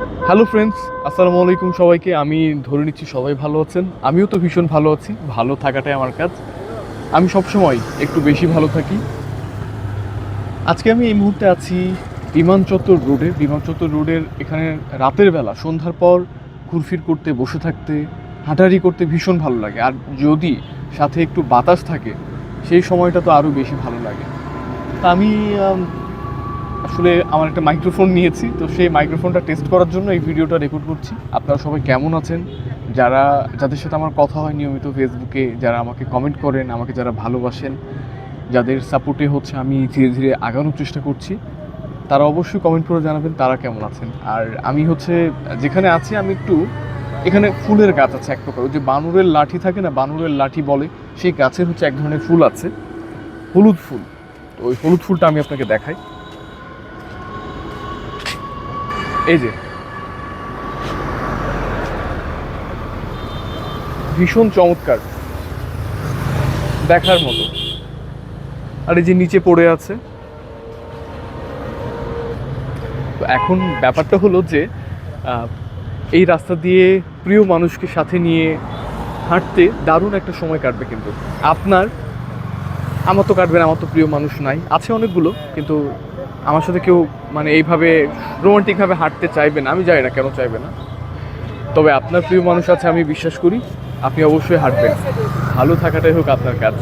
Hello friends আসসালামু আলাইকুম সবাইকে। আমি ধরে নিচ্ছি সবাই ভালো আছেন। আমিও তো ভীষণ ভালো আছি। ভালো থাকাটাই আমার কাজ। আমি সবসময় একটু বেশি ভালো থাকি। আজকে আমি এই মুহূর্তে আছি বিমান চত্বর রোডে। বিমান চত্বর রোডের এখানে রাতের বেলা সন্ধ্যার পর ঘুরফির করতে বসে থাকতে হাঁটাহাঁটি করতে ভীষণ ভালো লাগে। আর যদি সাথে একটু বাতাস থাকে সেই সময়টা তো আরও বেশি ভালো লাগে। তা আম, আসলে আমার একটা মাইক্রোফোন নিয়েছি, তো সেই মাইক্রোফোনটা টেস্ট করার জন্য এই ভিডিওটা রেকর্ড করছি। আপনারা সবাই কেমন আছেন? যারা, যাদের সাথে আমার কথা হয় নিয়মিত ফেসবুকে যারা আমাকে কমেন্ট করেন, আমাকে যারা ভালোবাসেন, যাদের সাপোর্টে হচ্ছে আমি ধীরে ধীরে আগানোর চেষ্টা করছি, তারা অবশ্যই কমেন্ট করে জানাবেন তারা কেমন আছেন। আর আমি হচ্ছে, যেখানে আছি, আমি একটু, এখানে ফুলের গাছ আছে এক প্রকার। ওই যে বানরের লাঠি থাকে না, বানরের লাঠি বলে, সেই গাছের হচ্ছে এক ধরনের ফুল আছে, হলুদ ফুল। তো ওই হলুদ ফুলটা আমি আপনাকে দেখাই। এই যে। ভীষণ চমৎকার। দেখার মতো। আর এই যে নিচে পড়ে আছে। তো এখন ব্যাপারটা হলো যে এই রাস্তা দিয়ে প্রিয় মানুষকে সাথে নিয়ে হাঁটতে দারুণ একটা সময় কাটবে কিন্তু। আপনার, আমার তো কাটবে না, আমার তো প্রিয় মানুষ নাই। আছে অনেকগুলো, কিন্তু আমার সাথে কেউ মানে এইভাবে রোমান্টিকভাবে হাঁটতে চাইবে না, আমি জানি না কেন চাইবে না। তবে আপনার প্রিয় মানুষ আছে, আমি বিশ্বাস করি, আপনি অবশ্যই হাঁটবেন। ভালো থাকাটাই হোক আপনার কাজ।